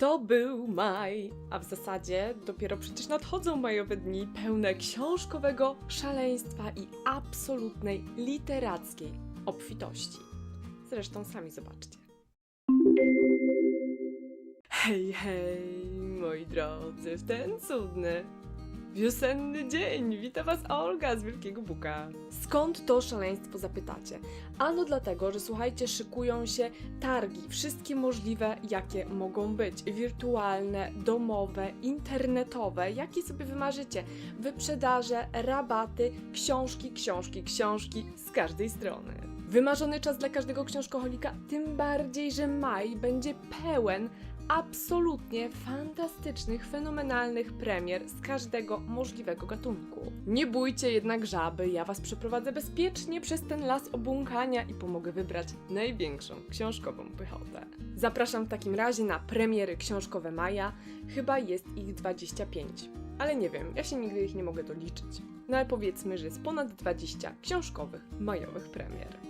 To był maj, a w zasadzie dopiero przecież nadchodzą majowe dni pełne książkowego szaleństwa i absolutnej literackiej obfitości. Zresztą sami zobaczcie. Hej, hej, moi drodzy, w ten cudny, wiosenny dzień wita Was Olga z Wielkiego Buka. Skąd to szaleństwo zapytacie? Ano dlatego, że słuchajcie, szykują się targi, wszystkie możliwe, jakie mogą być. Wirtualne, domowe, internetowe, jakie sobie wymarzycie. Wyprzedaże, rabaty, książki, książki, książki z każdej strony. Wymarzony czas dla każdego książkoholika, tym bardziej, że maj będzie pełen absolutnie fantastycznych, fenomenalnych premier z każdego możliwego gatunku. Nie bójcie jednak żaby, ja Was przeprowadzę bezpiecznie przez ten las obłąkania i pomogę wybrać największą książkową pychotę. Zapraszam w takim razie na premiery książkowe maja, chyba jest ich 25. Ale nie wiem, ja się nigdy ich nie mogę doliczyć. No ale powiedzmy, że jest ponad 20 książkowych majowych premier.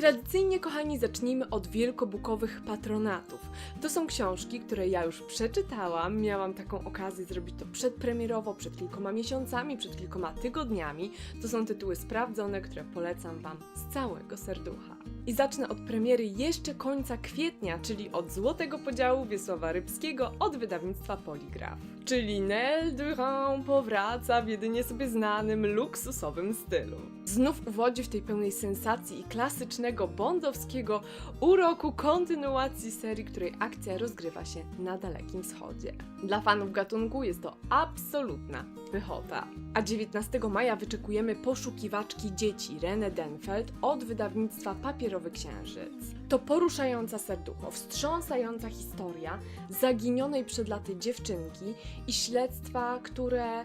Tradycyjnie, kochani, zacznijmy od wielkobukowych patronatów. To są książki, które ja już przeczytałam. Miałam taką okazję zrobić to przedpremierowo, przed kilkoma miesiącami, przed kilkoma tygodniami. To są tytuły sprawdzone, które polecam Wam z całego serducha. I zacznę od premiery jeszcze końca kwietnia, czyli od Złotego Podziału Wiesława Rybskiego od wydawnictwa Poligraf. Czyli Nel Durand powraca w jedynie sobie znanym, luksusowym stylu. Znów uwodzi w tej pełnej sensacji i klasycznego bondowskiego uroku kontynuacji serii, której akcja rozgrywa się na Dalekim Wschodzie. Dla fanów gatunku jest to absolutna pychota. A 19 maja wyczekujemy poszukiwaczki dzieci René Denfeld od wydawnictwa Księżyc. To poruszająca serducho, wstrząsająca historia zaginionej przed laty dziewczynki i śledztwa, które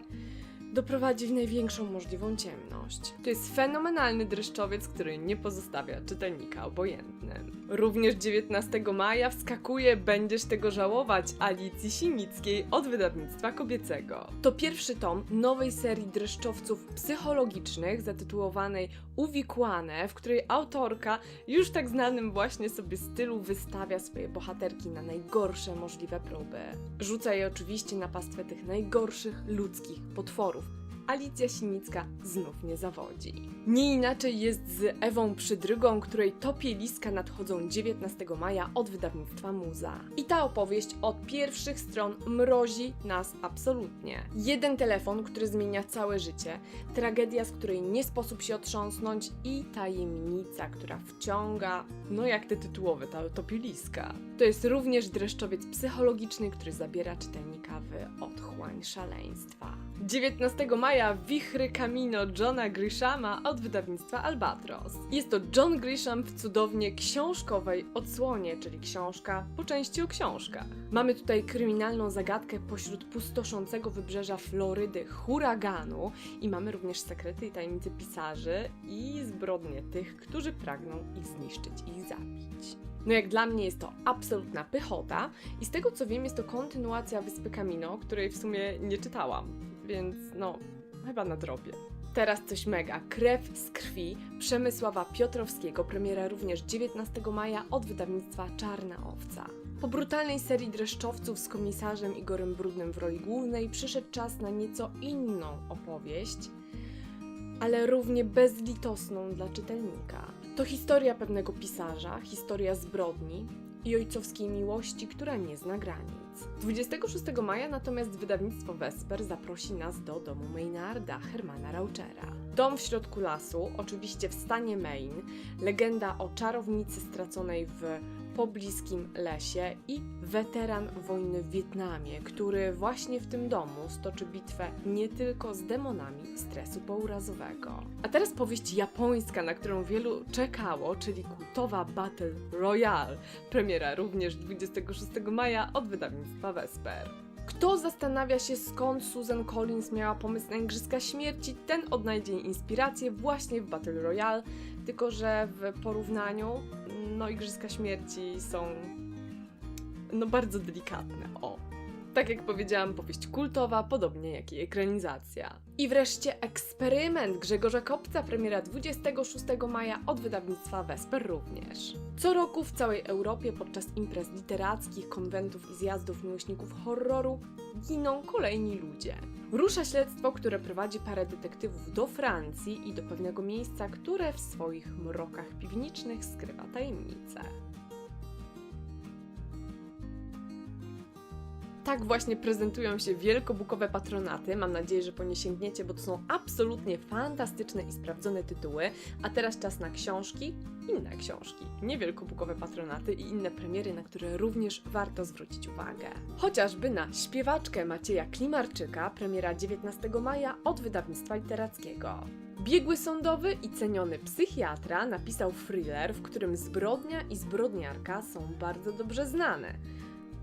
doprowadzi w największą możliwą ciemność. To jest fenomenalny dreszczowiec, który nie pozostawia czytelnika obojętnym. Również 19 maja wskakuje Będziesz tego żałować Alicji Sinickiej od wydawnictwa kobiecego. To pierwszy tom nowej serii dreszczowców psychologicznych zatytułowanej Uwikłane, w której autorka już tak znanym właśnie sobie stylu wystawia swoje bohaterki na najgorsze możliwe próby. Rzuca je oczywiście na pastwę tych najgorszych ludzkich potworów. Alicja Sinicka znów nie zawodzi. Nie inaczej jest z Ewą Przydrygą, której topieliska nadchodzą 19 maja od wydawnictwa Muza. I ta opowieść od pierwszych stron mrozi nas absolutnie. Jeden telefon, który zmienia całe życie, tragedia, z której nie sposób się otrząsnąć i tajemnica, która wciąga, no jak te tytułowe, ta topieliska. To jest również dreszczowiec psychologiczny, który zabiera czytelnika w otchłań szaleństwa. 19 maja Wichry Camino Johna Grishama od wydawnictwa Albatros. Jest to John Grisham w cudownie książkowej odsłonie, czyli książka po części o książkach. Mamy tutaj kryminalną zagadkę pośród pustoszącego wybrzeża Florydy huraganu i mamy również sekrety i tajemnice pisarzy i zbrodnie tych, którzy pragną ich zniszczyć i ich zabić. No jak dla mnie jest to absolutna pychota i z tego co wiem jest to kontynuacja Wyspy Camino, której w sumie nie czytałam, więc no chyba na drobie. Teraz coś mega. Krew z krwi Przemysława Piotrowskiego, premiera również 19 maja od wydawnictwa Czarna Owca. Po brutalnej serii dreszczowców z komisarzem Igorem Brudnym w roli głównej przyszedł czas na nieco inną opowieść, ale równie bezlitosną dla czytelnika. To historia pewnego pisarza, historia zbrodni i ojcowskiej miłości, która nie zna granic. 26 maja natomiast wydawnictwo Vesper zaprosi nas do domu Maynarda Hermana Rauchera. Dom w środku lasu, oczywiście w stanie Maine, legenda o czarownicy straconej w pobliskim lesie i weteran wojny w Wietnamie, który właśnie w tym domu stoczy bitwę nie tylko z demonami stresu pourazowego. A teraz powieść japońska, na którą wielu czekało, czyli kultowa Battle Royale, premiera również 26 maja od wydawnictwa Vesper. Kto zastanawia się, skąd Susan Collins miała pomysł na Igrzyska Śmierci, ten odnajdzie inspirację właśnie w Battle Royale, tylko że w porównaniu, no Igrzyska Śmierci są no bardzo delikatne, o. Tak jak powiedziałam, powieść kultowa, podobnie jak i ekranizacja. I wreszcie eksperyment Grzegorza Kopca, premiera 26 maja od wydawnictwa Vesper również. Co roku w całej Europie podczas imprez literackich, konwentów i zjazdów miłośników horroru giną kolejni ludzie. Rusza śledztwo, które prowadzi parę detektywów do Francji i do pewnego miejsca, które w swoich mrokach piwniczych skrywa tajemnice. Tak właśnie prezentują się wielkobukowe patronaty. Mam nadzieję, że po nie sięgniecie, bo to są absolutnie fantastyczne i sprawdzone tytuły. A teraz czas na książki, inne książki, nie wielkobukowe patronaty i inne premiery, na które również warto zwrócić uwagę. Chociażby na śpiewaczkę Macieja Klimarczyka, premiera 19 maja od wydawnictwa literackiego. Biegły sądowy i ceniony psychiatra napisał thriller, w którym zbrodnia i zbrodniarka są bardzo dobrze znane.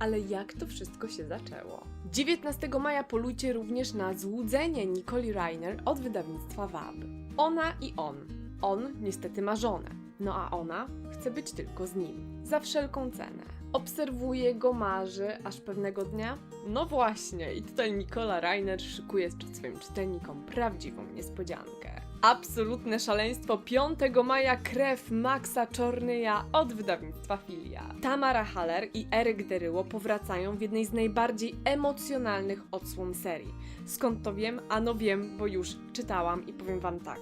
Ale jak to wszystko się zaczęło? 19 maja polujcie również na Złudzenie Nicole Reiner od wydawnictwa WAB. Ona i on. On niestety ma żonę, no a ona chce być tylko z nim. Za wszelką cenę. Obserwuje go, marzy, aż pewnego dnia. No właśnie, i tutaj Nicola Reiner szykuje swoim czytelnikom prawdziwą niespodziankę. Absolutne szaleństwo 5 maja krew Maxa Czornyja od wydawnictwa Filia. Tamara Haller i Eryk Deryło powracają w jednej z najbardziej emocjonalnych odsłon serii. Skąd to wiem? Ano wiem, bo już czytałam i powiem wam tak.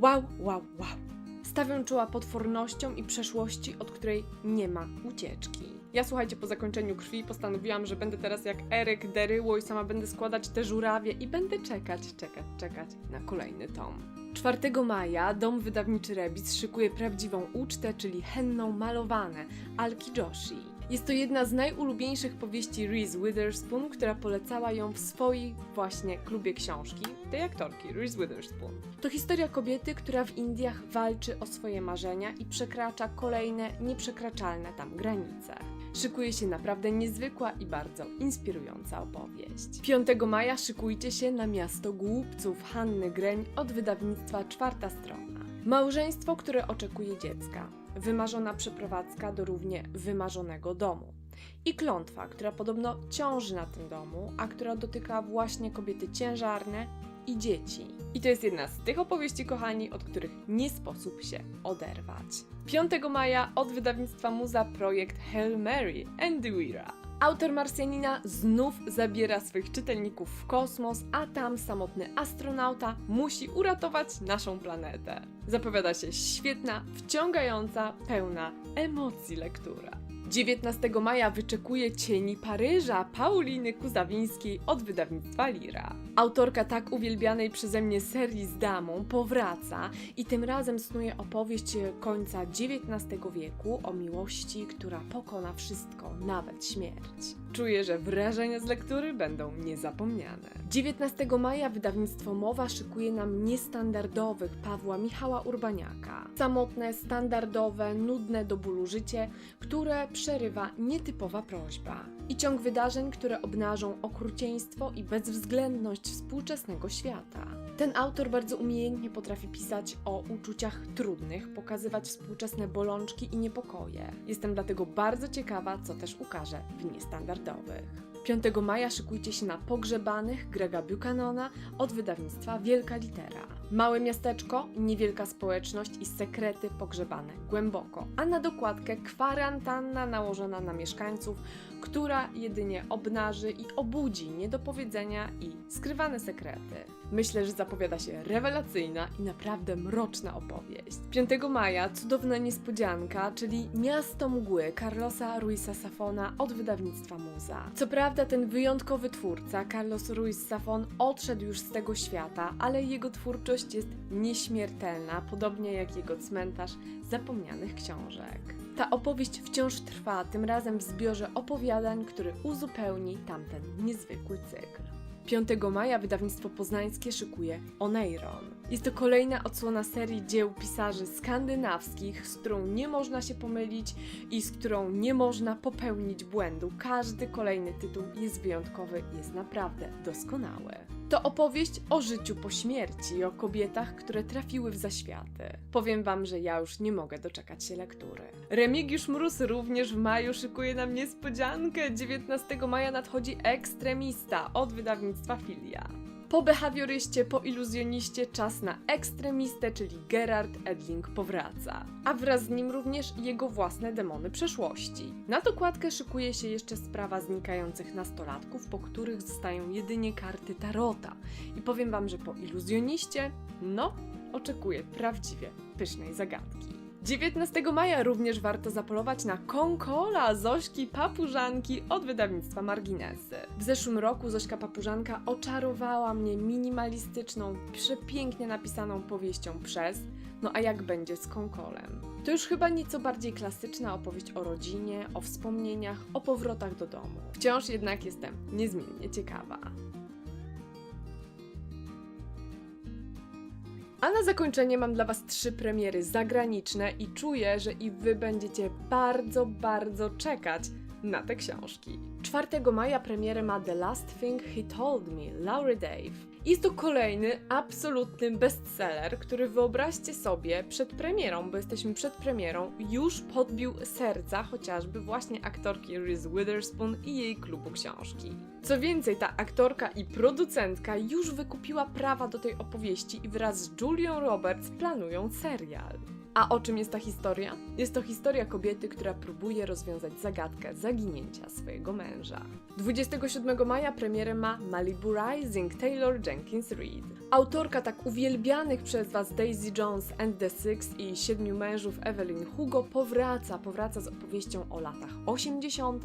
Wow, wow, wow. Stawiam czoła potwornością i przeszłości, od której nie ma ucieczki. Ja słuchajcie, po zakończeniu krwi postanowiłam, że będę teraz jak Eryk Deryło i sama będę składać te żurawie i będę czekać, czekać, czekać na kolejny tom. 4 maja dom wydawniczy Rebis szykuje prawdziwą ucztę, czyli henną malowane Alki Joshi. Jest to jedna z najulubieńszych powieści Reese Witherspoon, która polecała ją w swojej właśnie klubie książki, tej aktorki, Reese Witherspoon. To historia kobiety, która w Indiach walczy o swoje marzenia i przekracza kolejne nieprzekraczalne tam granice. Szykuje się naprawdę niezwykła i bardzo inspirująca opowieść. 5 maja szykujcie się na Miasto Głupców Hanny Greń od wydawnictwa Czwarta Strona. Małżeństwo, które oczekuje dziecka. Wymarzona przeprowadzka do równie wymarzonego domu. I klątwa, która podobno ciąży na tym domu, a która dotyka właśnie kobiety ciężarne i dzieci. I to jest jedna z tych opowieści, kochani, od których nie sposób się oderwać. 5 maja od wydawnictwa Muza projekt Hail Mary Andy Weira. Autor Marsjanina znów zabiera swoich czytelników w kosmos, a tam samotny astronauta musi uratować naszą planetę. Zapowiada się świetna, wciągająca, pełna emocji lektura. 19 maja wyczekuje Cieni Paryża Pauliny Kuzawińskiej od wydawnictwa Lira. Autorka tak uwielbianej przeze mnie serii z damą powraca i tym razem snuje opowieść końca XIX wieku o miłości, która pokona wszystko, nawet śmierć. Czuję, że wrażenia z lektury będą niezapomniane. 19 maja wydawnictwo Mowa szykuje nam niestandardowych Pawła Michała Urbaniaka. Samotne, standardowe, nudne do bólu życie, które przerywa nietypowa prośba. I ciąg wydarzeń, które obnażą okrucieństwo i bezwzględność współczesnego świata. Ten autor bardzo umiejętnie potrafi pisać o uczuciach trudnych, pokazywać współczesne bolączki i niepokoje. Jestem dlatego bardzo ciekawa, co też ukaże w niestandardowych. 5 maja szykujcie się na Pogrzebanych Grega Buchanana od wydawnictwa Wielka Litera. Małe miasteczko, niewielka społeczność i sekrety pogrzebane głęboko, a na dokładkę kwarantanna nałożona na mieszkańców, która jedynie obnaży i obudzi niedopowiedzenia i skrywane sekrety. Myślę, że zapowiada się rewelacyjna i naprawdę mroczna opowieść. 5 maja cudowna niespodzianka, czyli Miasto Mgły Carlosa Ruiza Safona od wydawnictwa Muza. Co prawda ten wyjątkowy twórca, Carlos Ruiz Safon, odszedł już z tego świata, ale jego twórczość jest nieśmiertelna, podobnie jak jego cmentarz zapomnianych książek. Ta opowieść wciąż trwa, tym razem w zbiorze opowiadań, który uzupełni tamten niezwykły cykl. 5 maja wydawnictwo poznańskie szykuje Oneiron. Jest to kolejna odsłona serii dzieł pisarzy skandynawskich, z którą nie można się pomylić i z którą nie można popełnić błędu. Każdy kolejny tytuł jest wyjątkowy jest naprawdę doskonały. To opowieść o życiu po śmierci i o kobietach, które trafiły w zaświaty. Powiem wam, że ja już nie mogę doczekać się lektury. Remigiusz Mróz również w maju szykuje nam niespodziankę. 19 maja nadchodzi Ekstremista od wydawnictwa Filia. Po behawioryście, po iluzjoniście czas na ekstremistę, czyli Gerard Edling powraca. A wraz z nim również jego własne demony przeszłości. Na dokładkę szykuje się jeszcze sprawa znikających nastolatków, po których zostają jedynie karty Tarota. I powiem wam, że po iluzjoniście, no, oczekuję prawdziwie pysznej zagadki. 19 maja również warto zapolować na Konkola Zośki Papużanki od wydawnictwa Marginesy. W zeszłym roku Zośka Papużanka oczarowała mnie minimalistyczną, przepięknie napisaną powieścią przez, no a jak będzie z Konkolem? To już chyba nieco bardziej klasyczna opowieść o rodzinie, o wspomnieniach, o powrotach do domu. Wciąż jednak jestem niezmiennie ciekawa. A na zakończenie mam dla Was trzy premiery zagraniczne i czuję, że i Wy będziecie bardzo, bardzo czekać na te książki. 4 maja premierę ma The Last Thing He Told Me, Laurie Dave. Jest to kolejny absolutny bestseller, który wyobraźcie sobie przed premierą, bo jesteśmy przed premierą, już podbił serca chociażby właśnie aktorki Reese Witherspoon i jej klubu książki. Co więcej, ta aktorka i producentka już wykupiła prawa do tej opowieści i wraz z Julią Roberts planują serial. A o czym jest ta historia? Jest to historia kobiety, która próbuje rozwiązać zagadkę zaginięcia swojego męża. 27 maja premierę ma Malibu Rising Taylor Jenkins Reid. Autorka tak uwielbianych przez Was Daisy Jones and the Six i Siedmiu Mężów Evelyn Hugo powraca, powraca z opowieścią o latach 80.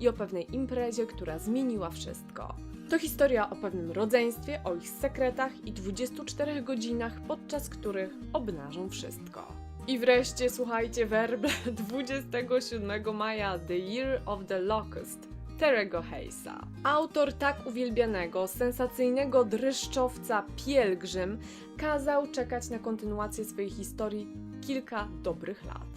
i o pewnej imprezie, która zmieniła wszystko. To historia o pewnym rodzeństwie, o ich sekretach i 24 godzinach, podczas których obnażą wszystko. I wreszcie słuchajcie werble 27 maja The Year of the Locust Terego Hayesa. Autor tak uwielbianego, sensacyjnego dreszczowca Pielgrzym kazał czekać na kontynuację swojej historii kilka dobrych lat.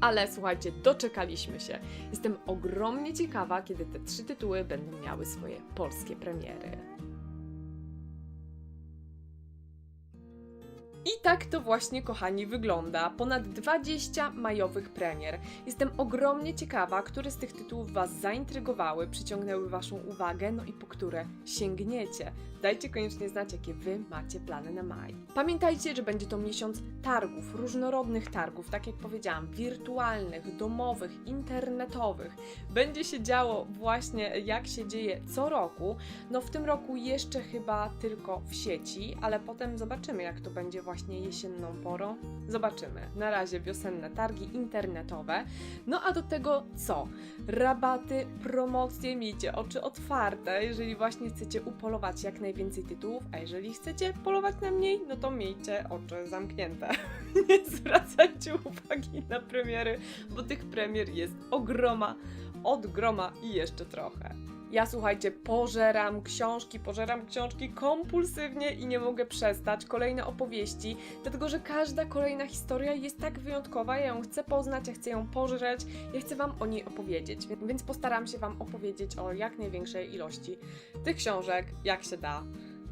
Ale słuchajcie, doczekaliśmy się. Jestem ogromnie ciekawa, kiedy te trzy tytuły będą miały swoje polskie premiery. I tak to właśnie, kochani, wygląda. Ponad 20 majowych premier. Jestem ogromnie ciekawa, które z tych tytułów Was zaintrygowały, przyciągnęły Waszą uwagę, no i po które sięgniecie. Dajcie koniecznie znać, jakie Wy macie plany na maj. Pamiętajcie, że będzie to miesiąc targów, różnorodnych targów, tak jak powiedziałam, wirtualnych, domowych, internetowych. Będzie się działo właśnie jak się dzieje co roku. No w tym roku jeszcze chyba tylko w sieci, ale potem zobaczymy, jak to będzie właśnie jesienną porą. Zobaczymy. Na razie wiosenne targi internetowe. No a do tego co? Rabaty, promocje, miejcie oczy otwarte, jeżeli właśnie chcecie upolować jak najwięcej tytułów, a jeżeli chcecie polować na mniej, no to miejcie oczy zamknięte. Nie zwracajcie uwagi na premiery, bo tych premier jest ogroma, od groma i jeszcze trochę. Ja słuchajcie, pożeram książki, pożeram książki kompulsywnie i nie mogę przestać. Kolejne opowieści, dlatego że każda kolejna historia jest tak wyjątkowa. Ja ją chcę poznać, ja chcę ją pożreć, ja chcę Wam o niej opowiedzieć, Wie- więc postaram się Wam opowiedzieć o jak największej ilości tych książek, jak się da.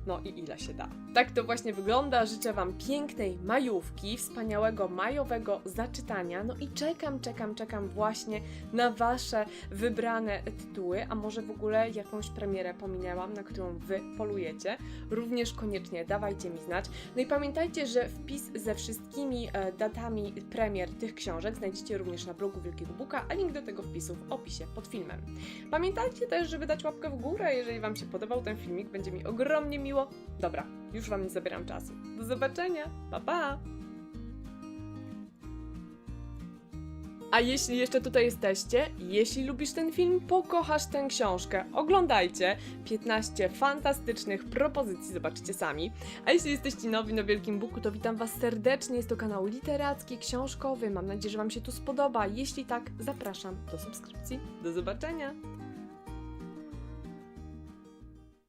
No i ile się da. Tak to właśnie wygląda. Życzę Wam pięknej majówki, wspaniałego majowego zaczytania. No i czekam, czekam, czekam właśnie na Wasze wybrane tytuły, a może w ogóle jakąś premierę pominęłam, na którą Wy polujecie. Również koniecznie dawajcie mi znać. No i pamiętajcie, że wpis ze wszystkimi e, datami premier tych książek znajdziecie również na blogu Wielkiego Buka, a link do tego wpisu w opisie pod filmem. Pamiętajcie też, żeby dać łapkę w górę, jeżeli Wam się podobał ten filmik, będzie mi ogromnie Dobra, już Wam nie zabieram czasu. Do zobaczenia, pa pa! A jeśli jeszcze tutaj jesteście, jeśli lubisz ten film, pokochasz tę książkę, oglądajcie. 15 fantastycznych propozycji, zobaczycie sami. A jeśli jesteście nowi na Wielkim Buku, to witam Was serdecznie. Jest to kanał literacki, książkowy. Mam nadzieję, że Wam się tu spodoba. Jeśli tak, zapraszam do subskrypcji. Do zobaczenia!